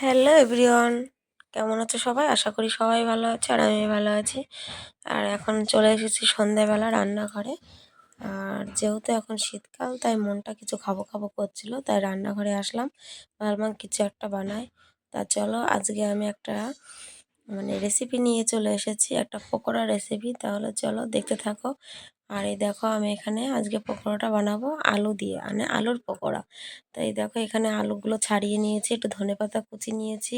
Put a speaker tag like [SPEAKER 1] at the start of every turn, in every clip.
[SPEAKER 1] Hello everyone কেমন আছো সবাই? আশা করি সবাই ভালো আছে আর আমি ভালো আছি। আর এখন চলে এসেছি সন্ধ্যাবেলা রান্নাঘরে। আর যেহেতু এখন শীতকাল, তাই মনটা কিছু খাব খাব করছিল, তাই রান্নাঘরে আসলাম। ভাবলাম কিছু একটা বানাই। তা চলো, আজকে আমি একটা মানে রেসিপি নিয়ে চলে এসেছি, একটা পকোড়া রেসিপি তাহলে চলো, দেখতে থাকো। আর এই দেখো আমি এখানে আজকে পকোড়াটা বানাবো আলু দিয়ে মানে আলুর পকোড়া। তো এই দেখো এখানে আলুগুলো ছাড়িয়ে নিয়েছি, একটু ধনে পাতা কুচি নিয়েছি,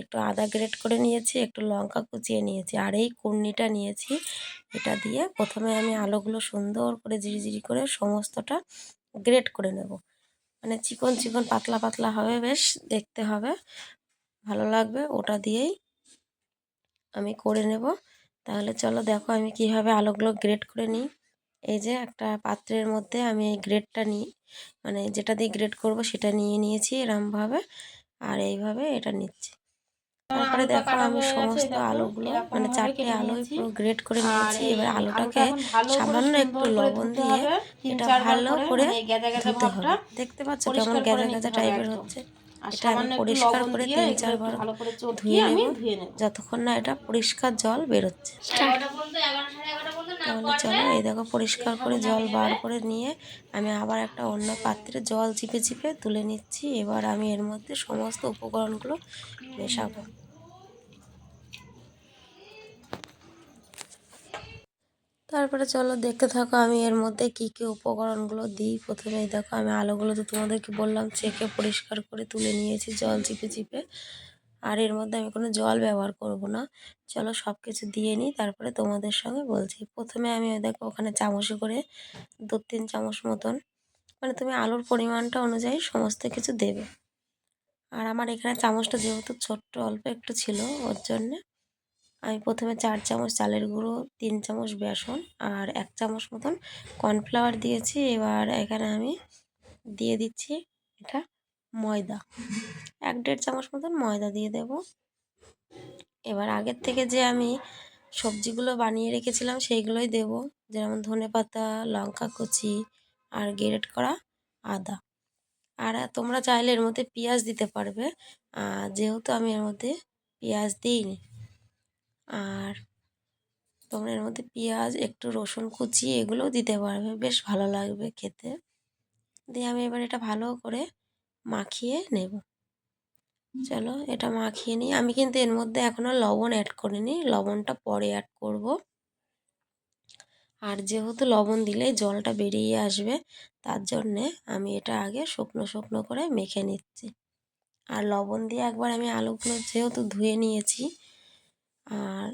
[SPEAKER 1] একটু আদা গ্রেট করে নিয়েছি, একটু লঙ্কা কুচিয়ে নিয়েছি, আর এই কুর্নিটা নিয়েছি, এটা দিয়ে প্রথমে আমি আলুগুলো সুন্দর করে জিরি করে সমস্তটা গ্রেট করে নেব। মানে চিকন চিকন পাতলা পাতলা হবে, বেশ দেখতে হবে, ভালো লাগবে, ওটা দিয়েই আমি করে নেব। তাহলে চলো দেখো আমি কীভাবে আলুগুলো গ্রেট করে নিই। এই যে একটা পাত্রের মধ্যে আমি এই গ্রেটটা নিই। মানে যেটা দিয়ে গ্রেড করব সেটা নিয়ে নিয়েছি এরমভাবে আর এইভাবে এটা নিচ্ছি। তারপরে দেখো আমি সমস্ত আলুগুলো মানে চারটে আলুই পুরো গ্রেট করে নিয়েছি। এবার আলুটাকে সামান্য একটু লবণ দিয়ে এটা ভালো করে ধুতে হবে। দেখতে পাচ্ছ কেমন গেঁজা গেঁজা টাইপের হচ্ছে। এটা আমি পরিষ্কার করে তিন চারবার ধুয়ে নেব। যতক্ষণ না এটা পরিষ্কার জল বেরোচ্ছে। তাহলে চলো এই দেখো পরিষ্কার করে জল বার করে নিয়ে আমি আবার একটা অন্য পাত্রে জল চিপে চিপে তুলে নিচ্ছি। এবার আমি এর মধ্যে সমস্ত উপকরণগুলো মেশাবো। তারপরে চলো দেখতে থাকো আমি এর মধ্যে কি কি উপকরণগুলো দিই। প্রথমে দেখো আমি আলুগুলো তো তোমাদেরকে বললাম চেকে পরিষ্কার করে তুলে নিয়েছি জল চিপে চিপে। আর এর মধ্যে আমি কোনো জল ব্যবহার করব না। চলো সব কিছু দিয়ে নিই, তারপরে তোমাদের সঙ্গে বলছি। প্রথমে আমি দেখো ওখানে চামচে করে দু তিন চামচ মতন মানে তুমি আলুর পরিমাণটা অনুযায়ী সমস্ত কিছু দেবে। আর আমার এখানে চামচটা যেহেতু ছোট্ট, অল্প একটু ছিল, ওর জন্যে আমি প্রথমে চার চামচ চালের গুঁড়ো, তিন চামচ বেসন আর এক চামচ মতন কর্নফ্লাওয়ার দিয়েছি। এবার এখানে আমি দিয়ে দিচ্ছি এটা। ময়দা। এক দেড় চামচ মতন ময়দা দিয়ে দেব। এবার আগের থেকে যে আমি সবজিগুলো বানিয়ে রেখেছিলাম সেইগুলোই দেব। যেমন ধনে পাতা, লঙ্কা কুচি আর গ্রেট করা আদা। আর তোমরা চাইলে এর মধ্যে পেঁয়াজ দিতে পারবে। যেহেতু আমি এর মধ্যে পেঁয়াজ দিইনি। আর তোমরা এর মধ্যে পেঁয়াজ, একটু রসুন কুচি এগুলোও দিতে পারবে। বেশ ভালো লাগবে খেতে। দিয়ে আমি এবার এটা ভালো করে মাখিয়ে নেব। চলো এটা মাখিয়ে নিই। আমি কিন্তু এর মধ্যে এখনও লবণ অ্যাড করিনি। লবণটা পরে অ্যাড করব। আর যেহেতু লবণ দিলে জলটা বেরিয়ে আসবে তার জন্যে আমি এটা আগে শুকনো শুকনো করে মেখে নিচ্ছি। আর লবণ দিয়ে একবার আমি আলুগুলো যেহেতু ধুয়ে নিয়েছি আর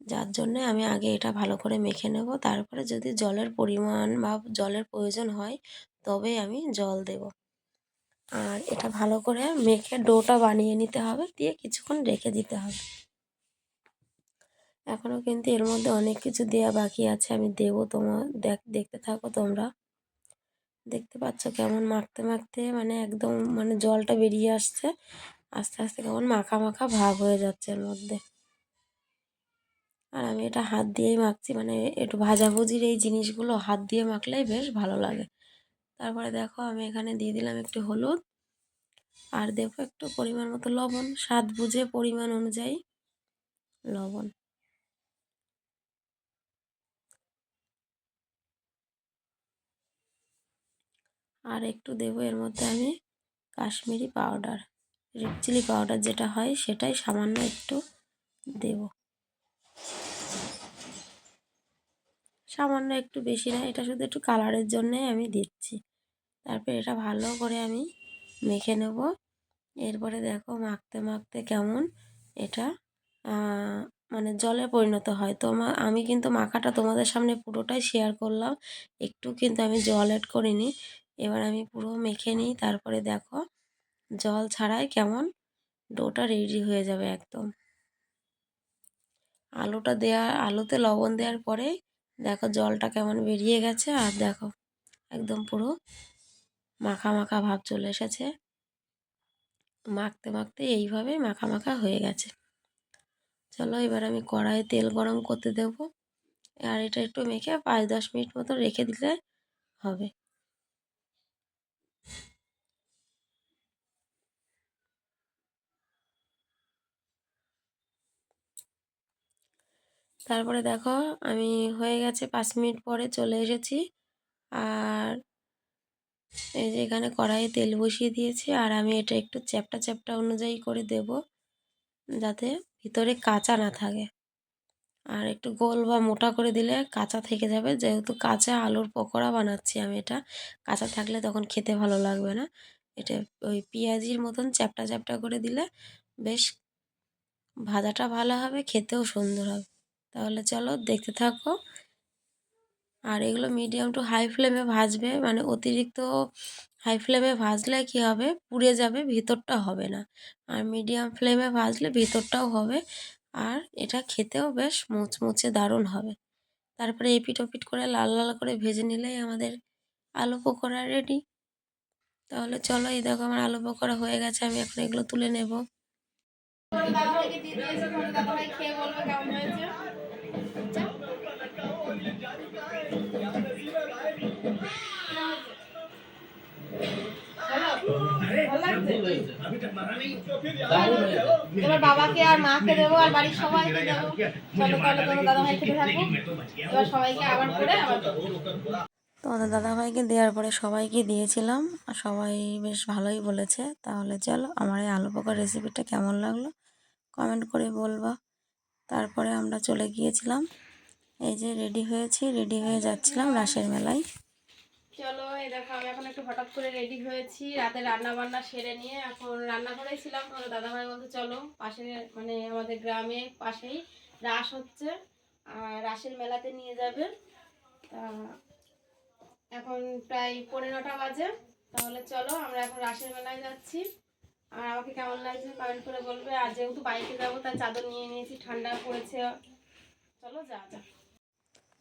[SPEAKER 1] যার জন্যে আমি আগে এটা ভালো করে মেখে নেব। তারপরে যদি জলের পরিমাণ বা জলের প্রয়োজন হয় তবেই আমি জল দেব। আর এটা ভালো করে মেখে ডোটা বানিয়ে নিতে হবে, দিয়ে কিছুক্ষণ রেখে দিতে হবে। এখনও কিন্তু এর মধ্যে অনেক কিছু দেওয়া বাকি আছে, আমি দেবো তোমার দেখ, দেখতে থাকো তোমরা। দেখতে পাচ্ছ কেমন মাখতে মাখতে মানে একদম মানে জলটা বেরিয়ে আসছে, আস্তে আস্তে কেমন মাখা মাখা ভাব হয়ে যাচ্ছে এর মধ্যে। আর আমি এটা হাত দিয়েই মাখছি মানে একটু ভাজাভুজির এই জিনিসগুলো হাত দিয়ে মাখলেই বেশ ভালো লাগে। তারপরে দেখো আমি এখানে দিয়ে দিলাম একটু হলুদ। আর দেখো একটু পরিমাণ মতো লবণ, স্বাদ বুঝে পরিমাণ অনুযায়ী লবণ। আর একটু দেবো এর মধ্যে আমি Kashmiri powder, red chilli powder যেটা হয় সেটাই সামান্য একটু দেব। সামান্য একটু বেশি না, এটা শুধু একটু কালারের জন্যে আমি দিচ্ছি। তারপর এটা ভালো করে আমি মেখে নেব। এরপরে দেখো মাখতে মাখতে কেমন এটা মানে জলে পরিণত হয়। তো আমি কিন্তু মাখাটা তোমাদের সামনে পুরোটাই শেয়ার করলাম। একটু কিন্তু আমি জল অ্যাড করিনি। এবার আমি পুরো মেখে নিই। তারপরে দেখো জল ছাড়াই কেমন ডোটা রেডি হয়ে যাবে একদম। আলুটা দেওয়া আলুতে লবণ দেওয়ার পরে দেখো জলটা কেমন বেরিয়ে গেছে। আর দেখো একদম পুরো মাখা মাখা ভাব চলে এসেছে। মাখতে মাখতে এইভাবে মাখা মাখা হয়ে গেছে। চলো এবার আমি কড়াইয়ে তেল গরম করতে দেব। আর এটা একটু মেখে পাঁচ দশ মিনিট মতো রেখে দিলে হবে। তারপরে দেখো আমি হয়ে গেছে পাঁচ মিনিট পরে চলে এসেছি। আর এই যে এখানে কড়াইয়ে তেল বসিয়ে দিয়েছি, আর আমি এটা একটু চ্যাপটা চ্যাপটা অনুযায়ী করে দেব, যাতে ভিতরে কাঁচা না থাকে। আর একটু গোল বা মোটা করে দিলে কাঁচা থেকে যাবে, যেহেতু কাঁচা আলুর পকোড়া বানাচ্ছি আমি এটা, কাঁচা থাকলে তখন খেতে ভালো লাগবে না। এটা ওই পেঁয়াজির মতন চ্যাপটা চ্যাপটা করে দিলে বেশ ভাজাটা ভালো হবে, খেতেও সুন্দর হবে। তাহলে চলো দেখতে থাকো আর এগুলো মিডিয়াম টু হাই ফ্লেমে ভাজবে মানে অতিরিক্ত হাই ফ্লেমে ভাজলে কি হবে? পুড়ে যাবে, ভিতরটা হবে না। আর মিডিয়াম ফ্লেমে ভাজলে ভিতরটাও হবে। আর এটা খেতেও বেশ মুচমুচে দারুণ হবে। তারপরে এপিট ওপিট করে লাল লাল করে ভেজে নিলেই আমাদের আলু পকোড়া রেডি তাহলে চলো, এই দেখো আমার আলু পকোড়া হয়ে গেছে, আমি এখন এগুলো তুলে নেব।
[SPEAKER 2] খেয়ে কেমন হয়েছে? বাবাকে আর মাকে দেবো আর বাড়ির সবাইকে দেবো। চলো তোমার দাদাভাই খেতে থাকো। এবার সবাইকে আবার করে
[SPEAKER 1] তোমাদের দাদাভাইকে দেওয়ার পরে সবাইকে দিয়েছিলাম। আর সবাই বেশ ভালোই বলেছে। তাহলে চলো, আমার এই আলু পোকার রেসিপিটা কেমন লাগল? কমেন্ট করে বলবা। তারপরে আমরা চলে গিয়েছিলাম। এই যে রেডি হয়েছি রেডি হয়ে যাচ্ছিলাম রাসের মেলায়।
[SPEAKER 2] চলো, এই দেখো, আমি এখন একটু হঠাৎ করে রেডি হয়েছি। রাতে রান্না বান্না সেরে নিয়ে এখন রান্না করেছিলাম আমার দাদাভাই বলতে চলো পাশে মানে আমাদের গ্রামে পাশেই রাস হচ্ছে। আর রাসের মেলাতে নিয়ে যাবে। তা এখন প্রায় পনেরোটা বাজে। তাহলে চলো, আমরা এখন রাসের মেলায় যাচ্ছি। আর আমাকে কেমন লাগছে কমেন্ট করে বলবে। আর যেহেতু বাইকে যাব তার চাদর নিয়ে নিয়েছি, ঠান্ডা পড়েছে। চলো যা যা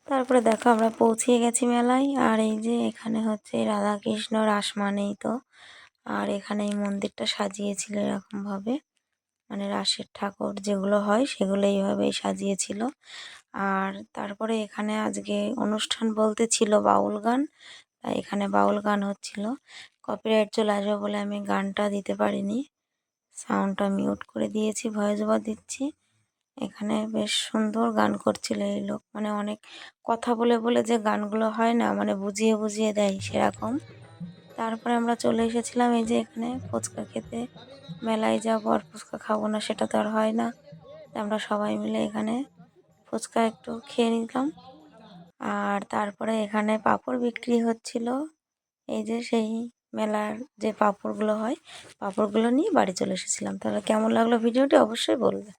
[SPEAKER 1] তারপরে দেখো আমরা পৌঁছিয়ে গেছি মেলায়। আর এই যে এখানে হচ্ছে রাধাকৃষ্ণ রাস মানেই তো। আর এখানে এই মন্দিরটা সাজিয়েছিল এরকমভাবে। মানে রাসের ঠাকুর যেগুলো হয় সেগুলো এইভাবেই সাজিয়েছিল। আর তারপরে এখানে আজকে অনুষ্ঠান বলতে ছিল বাউল গান। তাই এখানে বাউল গান হচ্ছিল। কপিরাইট চলে আসবে বলে আমি গানটা দিতে পারিনি। সাউন্ডটা মিউট করে দিয়েছি ভয়েস ওভার দিচ্ছি। এখানে বেশ সুন্দর গান করছিল এই লোক। মানে অনেক কথা বলে বলে যে গানগুলো হয় না মানে বুঝিয়ে বুঝিয়ে দেয় সেরকম। তারপরে আমরা চলে এসেছিলাম এই যে এখানে ফুচকা খেতে। মেলায় যাব আর ফুচকা খাব না, সেটা তো আর হয় না। আমরা সবাই মিলে এখানে ফুচকা একটু খেয়ে নিলাম। আর তারপরে এখানে পাঁপড় বিক্রি হচ্ছিল। এই যে সেই মেলার যে পাঁপড়গুলো হয়, পাঁপড়গুলো নিয়ে বাড়ি চলে এসেছিলাম। তাহলে কেমন লাগল ভিডিওটি অবশ্যই বলবে।